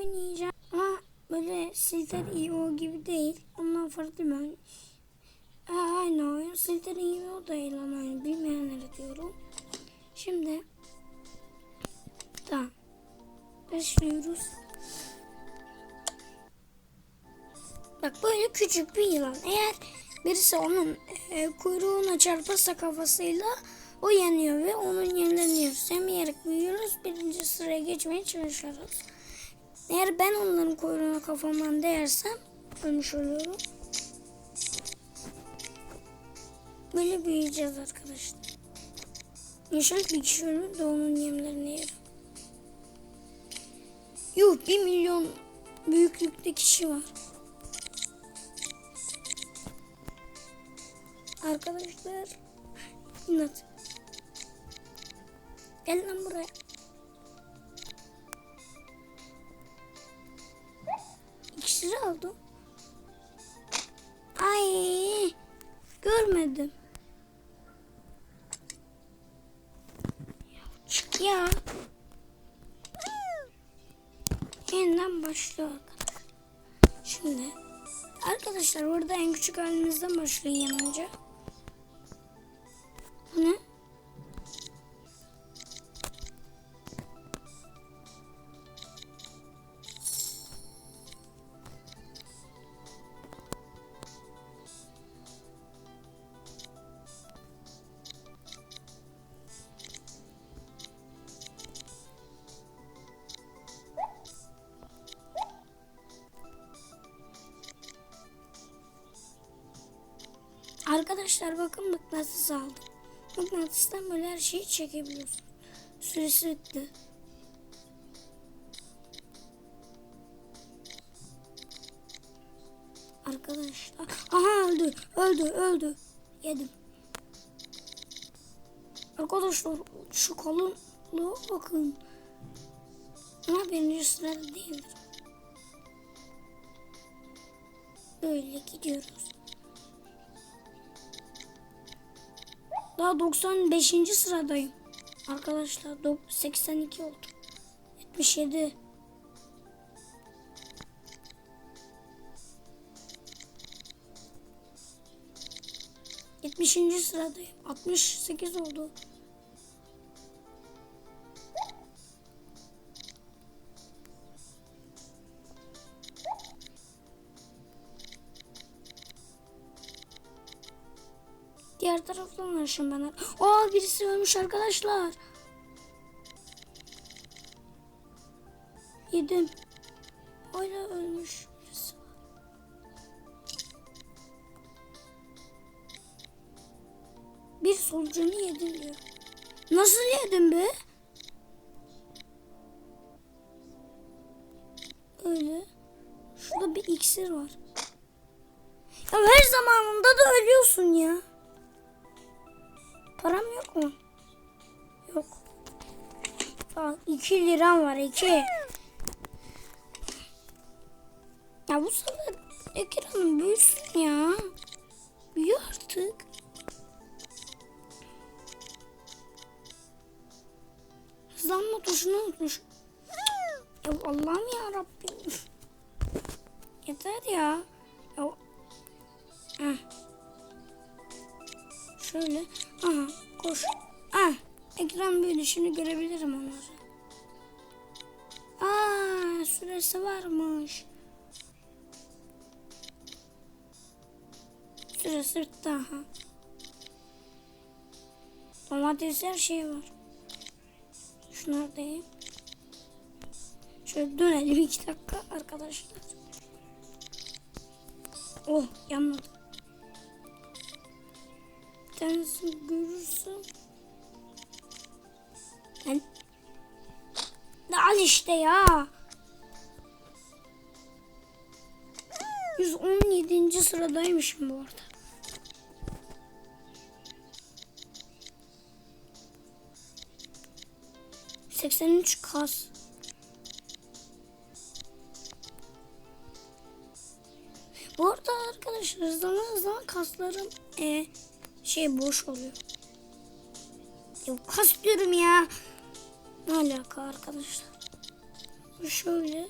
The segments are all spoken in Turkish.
oynayacağım. Ama böyle Silter EO gibi değil. Ondan farklı bir oyun. Aa, aynı oyun. Silter EO da eğlen oyunu. Bilmeyenlere diyorum. Şimdi tamam. Başlıyoruz. Bak böyle küçük bir yılan. Eğer birisi onun e, kuyruğuna çarparsa kafasıyla o yanıyor ve onun yenileniyor. Semiyerek büyüyoruz. Birinci sıraya geçmeye çalışıyoruz. Eğer ben onların kuyruğuna kafamdan değersem ölmüş oluyorum. Böyle büyüyeceğiz arkadaşlar. İnşallah bir kişi ölür de onun yemlerini yerim. Yuh bir milyon büyüklükte kişi var. Arkadaşlar inat. Gel lan buraya. Aldım. Ay görmedim. Ya çık ya. Yeniden başlıyor. Şimdi arkadaşlar burada en küçük halimizden başlayayım önce. Arkadaşlar bakın mıknatıs aldım. Mıknatıstan böyle her şeyi çekebiliyorsun. Süresi bitti. Arkadaşlar. Aha öldü. Öldü. Öldü. Yedim. Arkadaşlar şu kalınlığa bakın. Ama birinci sırada değildir. Böyle gidiyoruz. Daha 95. sıradayım. Arkadaşlar dok- 82 oldu. 77. Yetmişinci sıradayım. 68 oldu. Diğer taraftan uğraşın bana. Aa birisi ölmüş arkadaşlar. Yedim. Öyle ölmüş birisi var. Bir solucanı yedim diyor. Nasıl yedim be? Öyle. Şurada bir iksir var. Ya her zamanında da ölüyorsun ya. Param yok mu? Yok. Aa, 2 liram var 2. Ya bu sefer ekranım büyüsün ya. Büyü artık. Hızlanma tuşunu unutmuş. Ya Allah'ım ya Rabbim. Yeter ya. Ya. Heh. Şöyle. Aha koş. Ah ekran büyüdü şimdi görebilirim onları. Aa süresi varmış. Süresi bitti aha. Domates her şey var. Şunlar değil. Şöyle dönelim iki dakika arkadaşlar. Oh yanmadı. Tanesini görürsem. Ben... Al işte ya. 117. sıradaymışım bu arada. Seksen üç kas. Bu arada arkadaşlar zaman zaman kaslarım e, şey boş oluyor. Ya kas ya. Ne alaka arkadaşlar. Şöyle.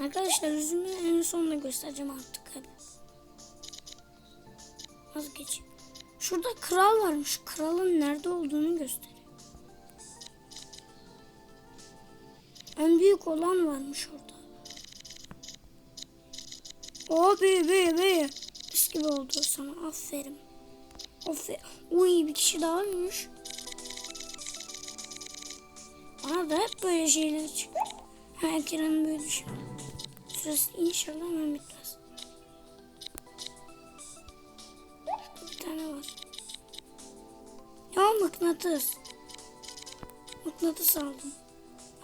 Arkadaşlar yüzümü en sonunda göstereceğim artık hadi. az Vazgeçeyim. Şurada kral varmış. Kralın nerede olduğunu gösteriyor. En büyük olan varmış orada. O be be be. Mis gibi oldu sana. Aferin. Aferin. Uy bir kişi daha ölmüş. Bana da hep böyle şeyler çıkıyor. Ha ekranım böyle şimdi. Sırası inşallah hemen bitmez. Bir tane var. Ya mıknatıs. Mıknatıs aldım.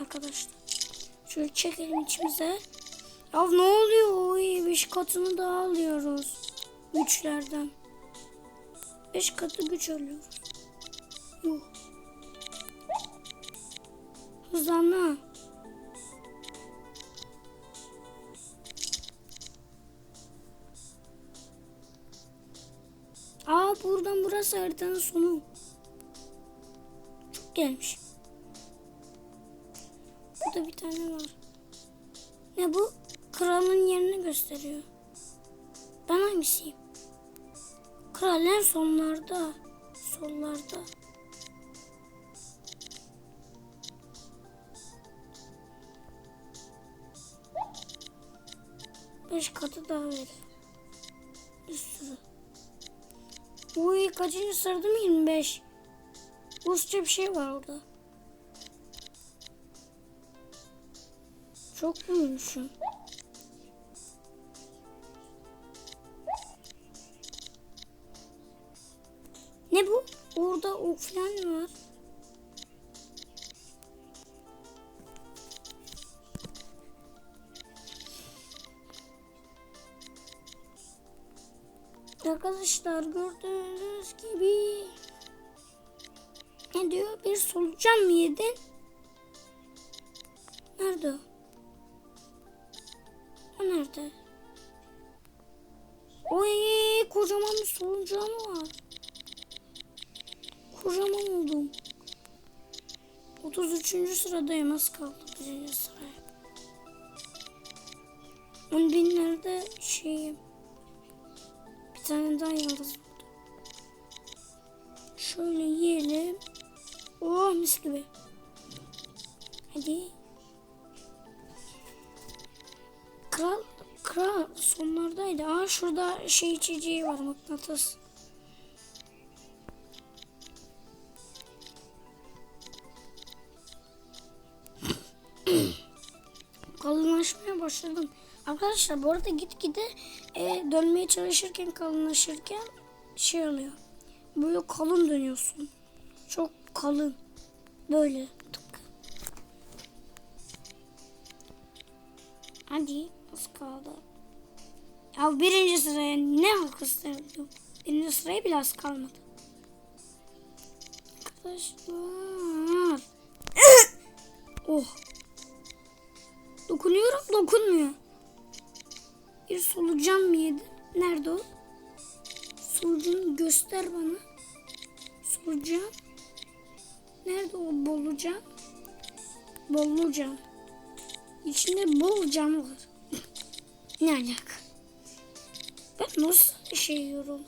Arkadaşlar. Şöyle çekelim içimize. Ya ne oluyor? Oy, beş katını daha alıyoruz. Güçlerden. Beş katı güç alıyoruz. Yuh. Hızlanma. Aa buradan burası haritanın sonu. Çok gelmiş. Burada bir tane var. Ne bu? Kralın yerini gösteriyor. Ben hangisiyim? Kral en sonlarda. Sollarda. Beş katı daha verir. Bir sürü. Uy kaçıncı sırada mı 25? Rusça bir şey var orada. Çok büyümüşüm. Ne bu? Orada ok falan var. Arkadaşlar gördüğünüz gibi ne diyor? Bir solucan mı yedin? Nerede o? O nerede? Oy kocaman bir solucan var. Kocaman oldum. 33. sıradayım az kaldı birinci sıraya. 10 binlerde şeyim. Bir tane daha yıldız buldum. Şöyle yiyelim. Oh mis gibi. Hadi. Kral, kral sonlardaydı. Aa şurada şey içeceği var mıknatıs. Başladım. Arkadaşlar bu arada gitgide e, dönmeye çalışırken kalınlaşırken şey oluyor. Böyle kalın dönüyorsun. Çok kalın. Böyle. Hadi az kaldı. Ya birinci sıraya ne istedim? Birinci sıraya bile az kalmadı. Arkadaşlar. oh. Dokunuyorum dokunmuyor. Bir solucan mı yedi? Nerede o? Solucanı göster bana. Solucan. Nerede o bolucan? Bollucan. İçinde bol var. ne alaka? Ben nasıl şey yiyorum?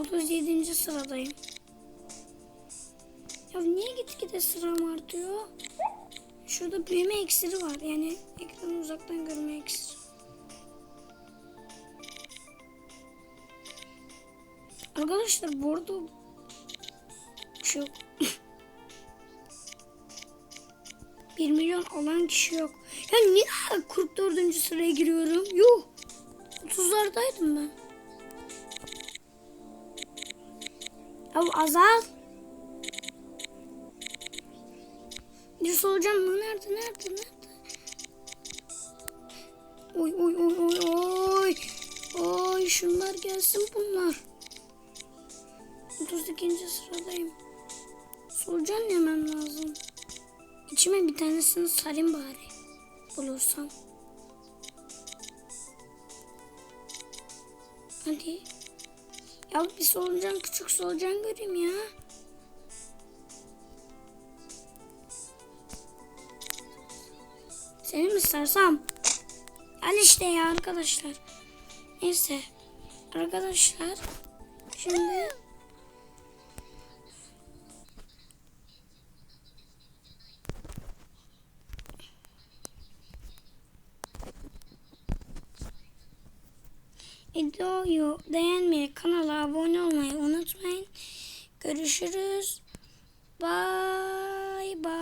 37. sıradayım. Ya niye gitgide sıram artıyor? Şurada büyüme iksiri var. Yani ekranı uzaktan görme iksiri. Arkadaşlar bu arada bir şey yok. 1 milyon alan kişi yok. Ya niye 44. sıraya giriyorum? Yuh. 30'lardaydım ben. Ya azal. Bir solucan mı? Nerede? Nerede? Nerede? Oy oy oy oy oy. Oy şunlar gelsin bunlar. 32. sıradayım. Solucan yemem lazım. İçime bir tanesini sarayım bari. Bulursam. Hadi. Ya bir solucan küçük solucan göreyim ya. Seni mi sarsam? Al işte ya arkadaşlar. Neyse. Arkadaşlar. Şimdi videoyu beğenmeyi, kanala abone olmayı unutmayın. Görüşürüz.